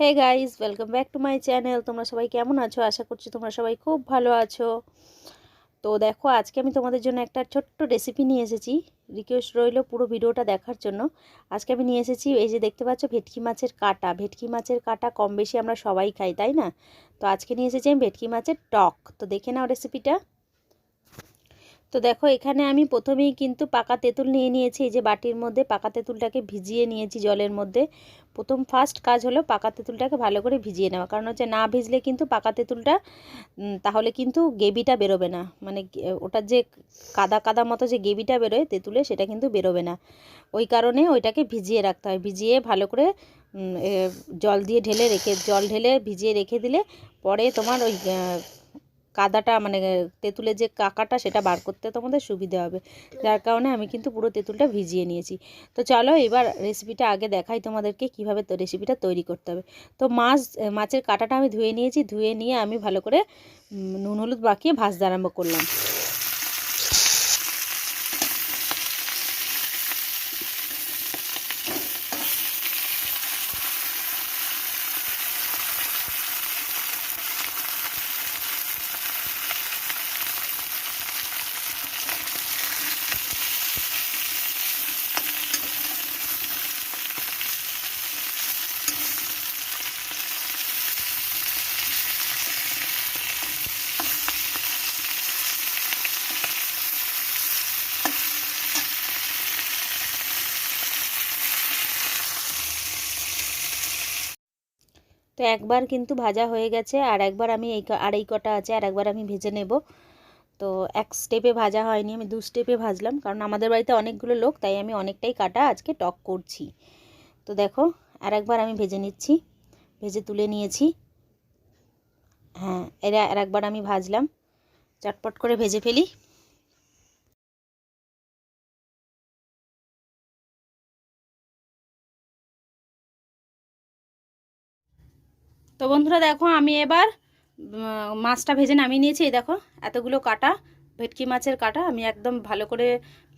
Hey guys welcome back to my channel তোমরা সবাই কেমন আছো? আশা করছি তোমরা সবাই খুব ভালো আছো। তো দেখো, আজকে আমি তোমাদের জন্য একটা ছোট্ট রেসিপি নিয়ে এসেছি। রিকোয়েস্ট রইল পুরো ভিডিওটা দেখার জন্য। আজকে আমি নিয়ে এসেছি এই যে দেখতে পাচ্ছ, ভেটকি মাছের কাটা। ভেটকি মাছের কাটা কম বেশি আমরা সবাই খাই, তাই না? তো আজকে নিয়ে এসেছি আমি ভেটকি মাছের টক। তো দেখে নাও রেসিপিটা তো দেখো, এখানে আমি প্রথমেই কিন্তু পাকা তেঁতুল নিয়ে নিয়েছি। এই যে বাটির মধ্যে পাকা তেঁতুলটাকে ভিজিয়ে নিয়েছি জলের মধ্যে। প্রথম ফার্স্ট কাজ হলো পাকা তেঁতুলটাকে ভালো করে ভিজিয়ে নেওয়া। কারণ হচ্ছে না ভিজলে কিন্তু পাকা তেঁতুলটা তাহলে কিন্তু গেবিটা বেরোবে না। মানে ওটার যে কাদা কাদা মতো যে গেবিটা বেরোয় তেঁতুলে, সেটা কিন্তু বেরোবে না। ওই কারণে ওইটাকে ভিজিয়ে রাখতে হয়। ভিজিয়ে ভালো করে জল দিয়ে ঢেলে রেখে, জল ঢেলে ভিজিয়ে রেখে দিলে পরে তোমার ওই কাদাটা মানে তেঁতুলের যে কাকাটা, সেটা বার করতে তোমাদের সুবিধা হবে। যার কারণে আমি কিন্তু পুরো তেঁতুলটা ভিজিয়ে নিয়েছি। তো চলো এবার রেসিপিটা আগে দেখাই তোমাদেরকে কীভাবে রেসিপিটা তৈরি করতে হবে। তো মাছ, মাছের কাটাটা আমি ধুয়ে নিয়েছি। ধুয়ে নিয়ে আমি ভালো করে নুন, হলুদ বাকিয়ে ভাজতে আরম্ভ করলাম। তো একবার কিন্তু ভাজা হয়ে গেছে, আর একবার আমি এই আর এই কটা আছে, আর একবার আমি ভেজে নেব। তো এক স্টেপে ভাজা হয়নি, আমি দু স্টেপে ভাজলাম, কারণ আমাদের বাড়িতে অনেকগুলো লোক, তাই আমি অনেকটাই কাটা আজকে টক করছি। তো দেখো, আর একবার আমি ভেজে নিচ্ছি, ভেজে তুলে নিয়েছি। হ্যাঁ এরা, আর একবার আমি ভাজলাম। চটপট করে ভেজে ফেলি। তো বন্ধুরা দেখো, আমি এবার মাছটা ভেজে নামিয়ে নিয়েছি। এই দেখো, এতগুলো কাটা, ভেটকি মাছের কাটা, আমি একদম ভালো করে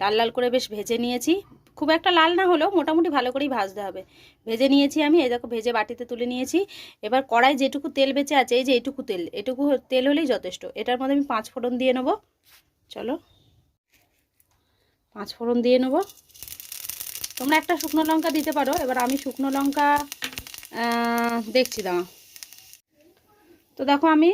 লাল লাল করে বেশ ভেজে নিয়েছি। খুব একটা লাল না হলেও মোটামুটি ভালো করেই ভাজতে হবে। ভেজে নিয়েছি আমি, এই দেখো, ভেজে বাটিতে তুলে নিয়েছি। এবার কড়াই যেটুকু তেল বেঁচে আছে, এই যে এইটুকু তেল, এটুকু তেল হলেই যথেষ্ট। এটার মধ্যে আমি পাঁচ ফোড়ন দিয়ে নেব। চলো, পাঁচ ফোড়ন দিয়ে নেব। তোমরা একটা শুকনো লঙ্কা দিতে পারো। এবার আমি শুকনো লঙ্কা দেখছি দাঁড়া তো দেখো আমি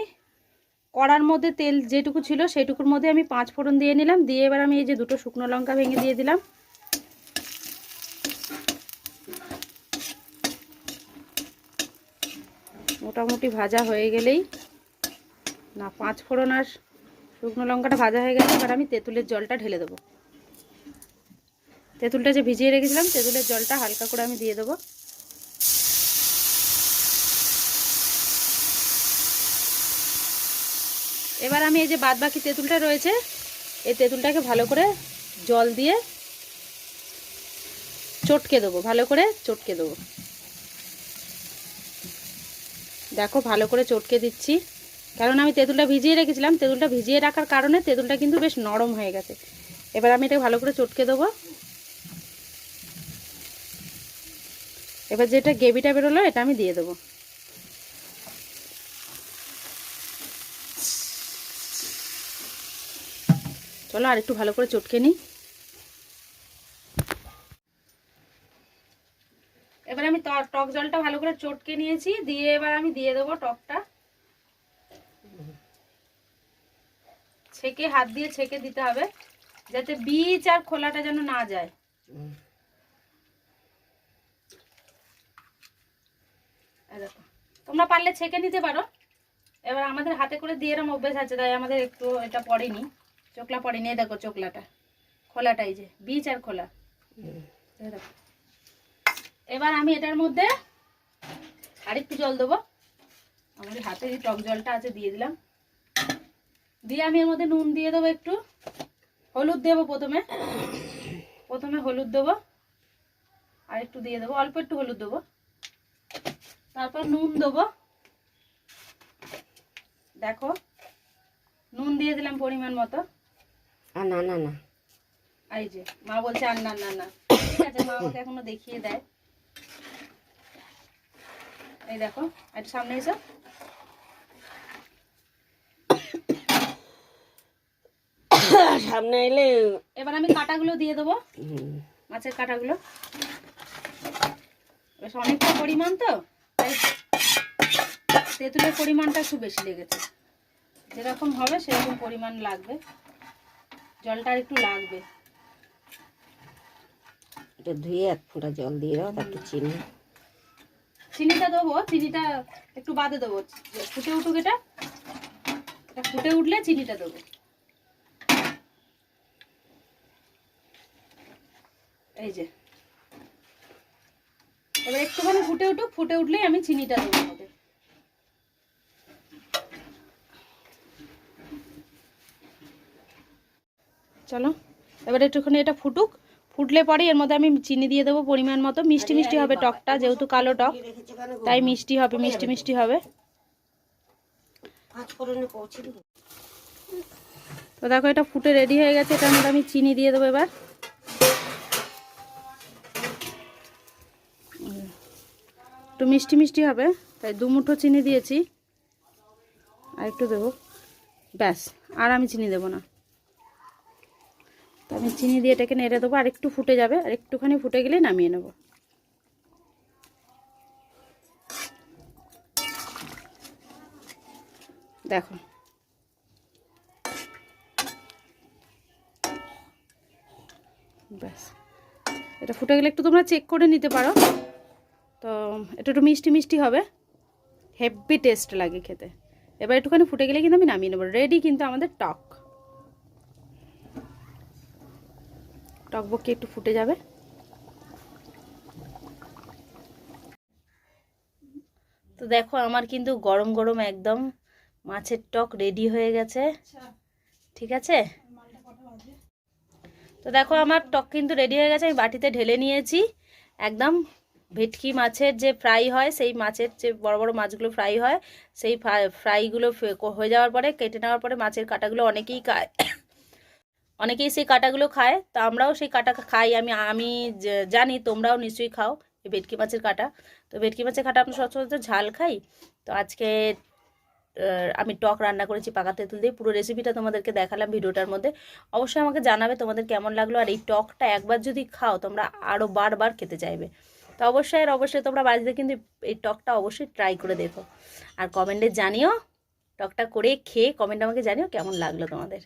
কড়ার মধ্যে তেল যেটুকু ছিল সেটুকুর মধ্যে আমি পাঁচ ফোড়ন দিয়ে নিলাম। দিয়ে এবার আমি এই যে দুটো শুকনো লঙ্কা ভেঙে দিয়ে দিলাম। মোটামুটি ভাজা হয়ে গেলেই না, পাঁচ ফোড়ন আর শুকনো লঙ্কাটা ভাজা হয়ে গেলে এবার আমি তেঁতুলের জলটা ঢেলে দেবো। তেঁতুলটা যে ভিজিয়ে রেখেছিলাম, তেঁতুলের জলটা হালকা করে আমি দিয়ে দেবো। এবার আমি এই যে বাদ বাকি তেঁতুলটা রয়েছে, এই তেঁতুলটাকে ভালো করে জল দিয়ে চটকে দেবো, ভালো করে চটকে দেবো। দেখো, ভালো করে চটকে দিচ্ছি। কারণ আমি তেঁতুলটা ভিজিয়ে রেখেছিলাম, তেঁতুলটা ভিজিয়ে রাখার কারণে তেঁতুলটা কিন্তু বেশ নরম হয়ে গেছে। এবার আমি এটা ভালো করে চটকে দেবো। এবার যেটা গ্রেভিটা বেরোলো, এটা আমি দিয়ে দেবো। চলো আর একটু ভালো করে চটকে নিই। এবার আমি টক জলটা ভালো করে চটকে নিয়েছি, দিয়ে এবার আমি দিয়ে দেবো টকটা। ছেঁকে, হাত দিয়ে ছেঁকে দিতে হবে, যাতে বীজ আর খোলাটা যেন না যায়। তোমরা পারলে ছেঁকে নিতে পারো। এবার আমাদের হাতে করে দিয়ে এরম অভ্যেস আছে, তাই আমাদের একটু এটা পড়েনি। চোখলা পড়েনি দেখো চোখলাটা। খোলাটাই যে, বীজ আর খোলা। এবার আমি এটার মধ্যে আরেকটু জল দেবো। আমার হাতে যে টক জলটা আছে, দিয়ে দিলাম। দিয়ে আমি এর মধ্যে নুন দিয়ে দেবো একটু। হলুদ দেবো প্রথমে। প্রথমে হলুদ দেবো। আর একটু দিয়ে দেবো, অল্প একটু হলুদ দেবো। তারপর নুন দেবো। দেখো, নুন দিয়ে দিলাম পরিমাণ মতো। আর না না না। এই যে মা বলছে আর না না না। ঠিক আছে মা আমাকে এখনও দেখিয়ে দেয়। এই দেখো একটু সামনে এসো। সামনে এলে এবার আমি কাটাগুলো দিয়ে দেবো। মাছের কাটাগুলো। বেশ অনেকটা পরিমাণ তো তাই তেঁতুলের পরিমাণটা একটু বেশি লেগেছে। যেরকম হবে সেরকম পরিমাণ লাগবে। জলটা একটু লাগবে। এটা ধুয়ে এক ফোঁটা জল দিয়ে দাও তারপর চিনি। চিনিটা দেবো চিনিটা একটু বাদে দেবো। ফুটে উঠুক এটা। এটা ফুটে উঠলে চিনিটা দেবো। এই যে। এবার একটুখানি ফুটে উঠুক ফুটে উঠলেই আমি চিনিটা দেবো চলো। এবার একটুখানি এটা ফুটুক। ফুটলে পরে এর মধ্যে আমি চিনি দিয়ে দেবো পরিমাণ মতো। মিষ্টি মিষ্টি হবে টকটা, যেহেতু কালো টক, তাই মিষ্টি হবে, মিষ্টি মিষ্টি হবে। তো দেখো এটা ফুটে রেডি হয়ে গেছে, এটার মধ্যে আমি চিনি দিয়ে দেবো এবার। একটু মিষ্টি মিষ্টি হবে, তাই দু মুঠো চিনি দিয়েছি। আর একটু দেবো। ব্যাস, আর আমি চিনি দেবো না। আমি চিনি দিয়ে এটাকে নেড়ে দেবো, আর একটু ফুটে যাবে, আর একটুখানি ফুটে গেলেই নামিয়ে নেব। দেখো। ব্যাস। এটা ফুটে গেলে একটু তোমরা চেক করে নিতে পারো। তো এটা একটু মিষ্টি মিষ্টি হবে। হেভি টেস্ট লাগে খেতে। এবার একটুখানি ফুটে গেলে কিন্তু আমি নামিয়ে নেব। রেডি কিন্তু আমাদের টক। টক বকি একটু ফুটে যাবে। তো দেখো আমার কিন্তু গরম গরম একদম মাছের টক রেডি হয়ে গেছে। ঠিক আছে? তো দেখো আমার টক কিন্তু রেডি হয়ে গেছে আমি বাটিতে ঢেলে নিয়েছি। একদম ভেটকি মাছের যে ফ্রাই হয় সেই মাছের যে বড় বড় মাছগুলো ফ্রাই হয় সেই ফ্রাইগুলো হয়ে যাওয়ার পরে কেটে নেওয়ার পরে মাছের কাটাগুলো অনেকেই খায়। অনেকেই সেই কাটাগুলো খায়, তো আমরাও সেই কাটা খাই। আমি আমি জানি তোমরাও নিশ্চয়ই খাও এই ভেটকি মাছের কাটা। তো ভেটকি মাছের কাটা আমরা সচরাচর ঝাল খাই। তো আজকে আমি টক রান্না করেছি পাকা তেঁতুল দিয়ে। পুরো রেসিপিটা তোমাদেরকে দেখালাম ভিডিওটার মধ্যে। অবশ্যই আমাকে জানাবে তোমাদের কেমন লাগল। আর এই টকটা একবার যদি খাও, তোমরা আরও বারবার খেতে চাইবে। তো অবশ্যই, আর অবশ্যই তোমরা বাড়িতে কিন্তু এই টকটা অবশ্যই ট্রাই করে দেখো। আর কমেন্টে জানিও, টকটা করে খেয়ে কমেন্ট আমাকে জানিও কেমন লাগল তোমাদের।